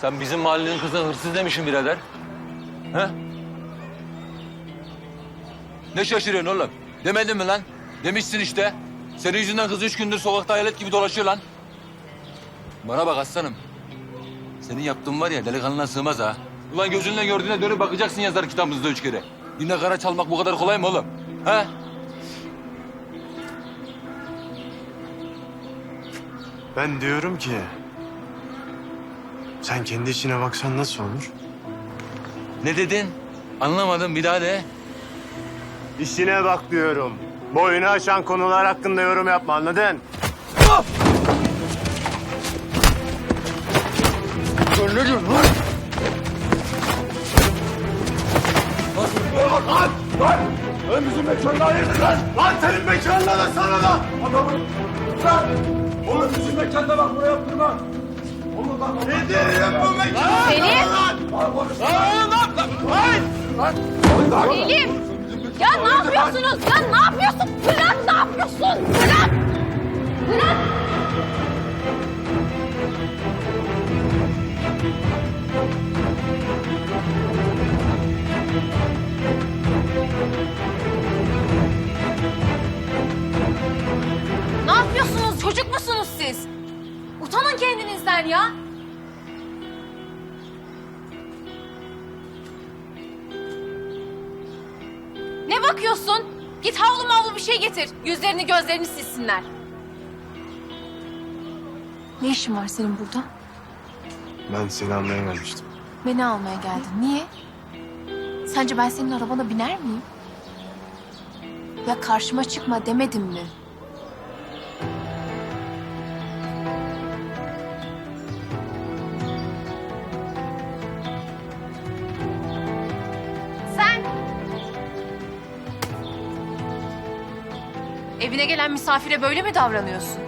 Sen bizim mahallenin kızına hırsız demişsin birader. He? Ne şaşırıyorsun oğlum? Demedin mi lan? Demişsin işte. Senin yüzünden kız üç gündür sokakta hayalet gibi dolaşıyor lan. Bana bak aslanım. Senin yaptığın var ya delikanlına sığmaz ha. Ulan gözünle gördüğüne dönüp bakacaksın yazar kitabımızda üç kere. Yine kara çalmak bu kadar kolay mı oğlum? He? Ben diyorum ki... Sen kendi içine baksan nasıl olur? Ne dedin? Anlamadım bir daha de. İşine bak diyorum. Boyunu aşan konular hakkında yorum yapma anladın? Lan bizim mekanına hayırdır lan? Lan senin mekanına da sana da! Adamın... Lan! Oğlum bizim mekanda bak buraya yaptırma. Selim! Ya ne yapıyorsunuz? Ya ne yapıyorsun? Bırak ne yapıyorsun? Bırak! Bırak! Ne yapıyorsunuz? Çocuk musunuz siz? Utanın kendinizden ya. Ne bakıyorsun? Git havlu mavlu bir şey getir. Yüzlerini gözlerini silsinler. Ne işin var senin burada? Ben seni almaya gelmiştim. Beni almaya geldin. Niye? Sence ben senin arabana biner miyim? Ya karşıma çıkma demedim mi? Evine gelen misafire böyle mi davranıyorsun?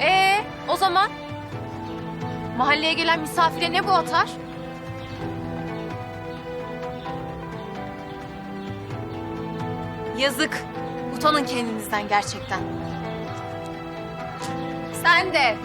Ee, o zaman mahalleye gelen misafire ne bu atar? Yazık. Utanın kendinizden gerçekten. Sen de.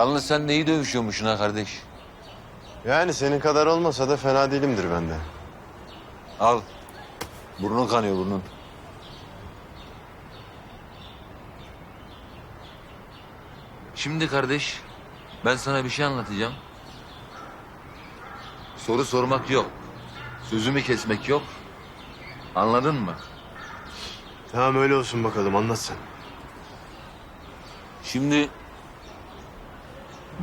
Yalnız sen de iyi dövüşüyormuşsun ha kardeş. Yani senin kadar olmasa da fena değilimdir ben de. Al. Burnun kanıyor burnun. Şimdi kardeş, ben sana bir şey anlatacağım. Soru sormak yok. Sözümü kesmek yok. Anladın mı? Tamam öyle olsun bakalım anlat sen. Şimdi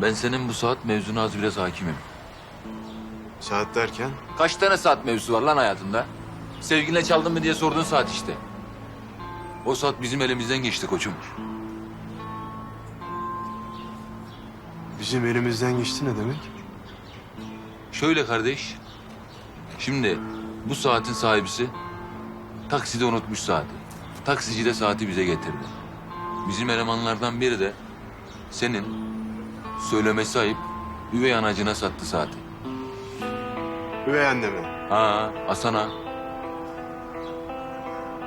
ben senin bu saat mevzuna az biraz hakimim. Saat derken? Kaç tane saat mevzusu var lan hayatında? Sevgiline çaldın mı diye sorduğun saat işte. O saat bizim elimizden geçti koçum. Bizim elimizden geçti ne demek? Şöyle kardeş. Şimdi bu saatin sahibisi takside unutmuş saati. Taksici de saati bize getirdi. Bizim elemanlardan biri de senin söylemesi ayıp üvey anacına sattı saati. Üvey anneme. Ha, Asana.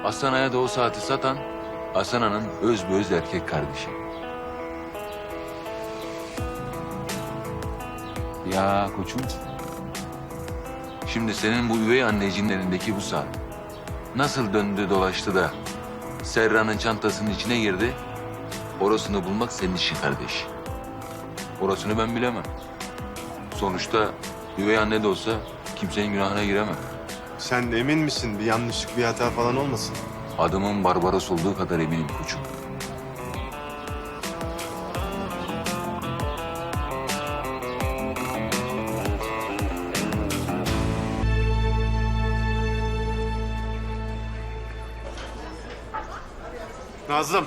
Asana'ya da o saati satan Asana'nın öz öz erkek kardeşi. Ya koçum. Şimdi senin bu üvey anneciğin elindeki bu saat nasıl döndü dolaştı da Serra'nın çantasının içine girdi? Orasını bulmak senin işin kardeş. Orasını ben bilemem. Sonuçta üvey anne de olsa kimsenin günahına giremem. Sen emin misin bir yanlışlık bir hata falan olmasın? Adımın Barbaros olduğu kadar eminim koçum. Nazım.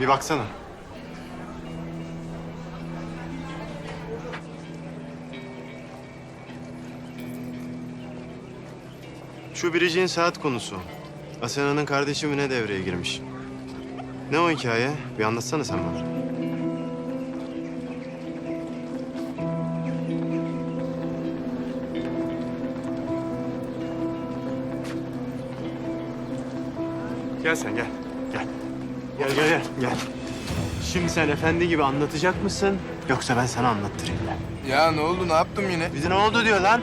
Bir baksana. Şu Biricik'in saat konusu. Asena'nın kardeşi mi ne devreye girmiş? Ne o hikaye? Bir anlatsana sen bana. Gel sen gel. Gel. Gel gel gel. Gel. Şimdi sen efendi gibi anlatacak mısın? Yoksa ben sana anlattırayım ben. Ya ne oldu? Ne yaptım yine? Bize ne oldu diyor lan?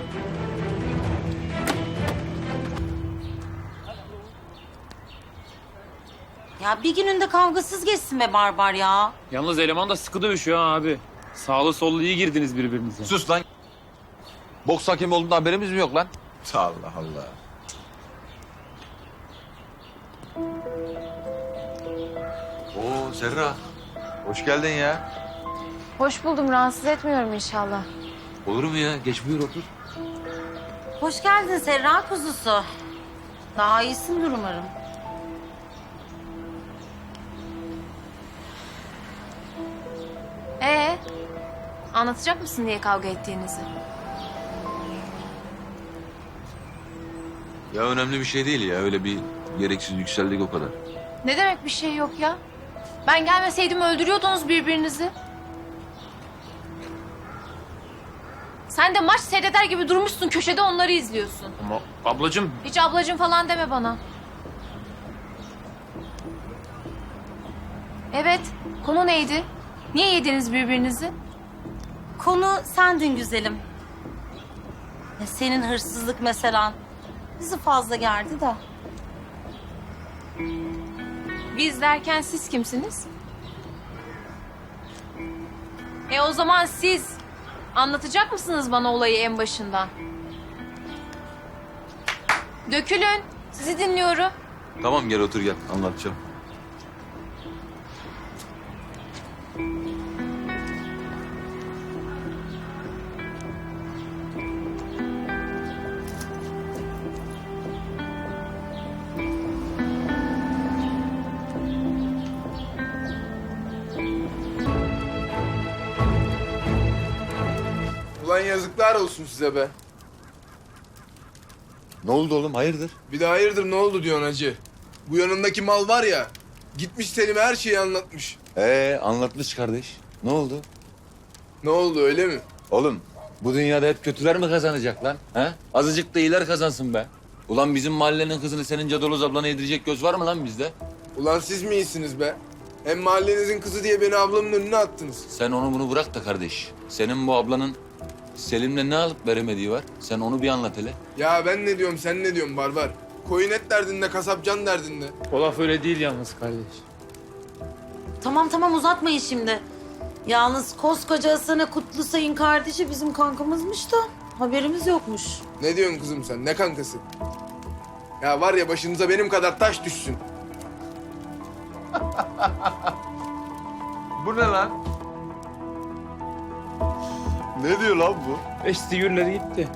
Ya bir gününde kavgasız geçsin be barbar ya. Yalnız eleman da sıkı dövüşüyor ha abi. Sağlı sollu iyi girdiniz birbirinize. Sus lan. Boks hakemi olduğunda haberimiz mi yok lan? Allah Allah. Oo Serra. Hoş geldin ya. Hoş buldum. Rahatsız etmiyorum inşallah. Olur mu ya? Geç buyur otur. Hoş geldin Serra kuzusu. Daha iyisindir umarım. Ee, anlatacak mısın diye kavga ettiğinizi? Ya önemli bir şey değil ya. Öyle bir gereksiz yükseldik o kadar. Ne demek bir şey yok ya? Ben gelmeseydim öldürüyordunuz birbirinizi. Sen de maç seyreder gibi durmuşsun köşede onları izliyorsun. Ama ablacığım Hiç ablacım falan deme bana. Evet, konu neydi? Niye yediniz birbirinizi? Konu sendin güzelim. Ya senin hırsızlık mesela bizi fazla gerdi de. Biz derken siz kimsiniz? E o zaman siz anlatacak mısınız bana olayı en başından? Dökülün. Sizi dinliyorum. Tamam gel otur gel. Anlatacağım. Ulan yazıklar olsun size be. Ne oldu oğlum? Hayırdır? Bir de hayırdır ne oldu diyorsun hacı. Bu yanındaki mal var ya. Gitmiş Selim'e her şeyi anlatmış. Ee anlatmış kardeş. Ne oldu? Ne oldu öyle mi? Oğlum bu dünyada hep kötüler mi kazanacak lan? He? Azıcık da iyiler kazansın be. Ulan bizim mahallenin kızını senin cadaloz ablana yedirecek göz var mı lan bizde? Ulan siz mi iyisiniz be? Hem mahallenizin kızı diye beni ablamın önüne attınız. Sen onu bunu bırak da kardeş. Senin bu ablanın Selim'le ne alıp veremediği var. Sen onu bir anlat hele. Ya ben ne diyorum sen ne diyorsun barbar? Koyun et derdinde kasap can derdinde. o laf öyle değil yalnız kardeş. Tamam tamam uzatmayın şimdi. Yalnız koskoca Hasan'a Kutlu Sayın kardeşi bizim kankamızmış da haberimiz yokmuş. Ne diyorsun kızım sen ne kankası? Ya var ya başınıza benim kadar taş düşsün. Bu ne lan? Ne diyor lan bu? Esti gürleri gitti.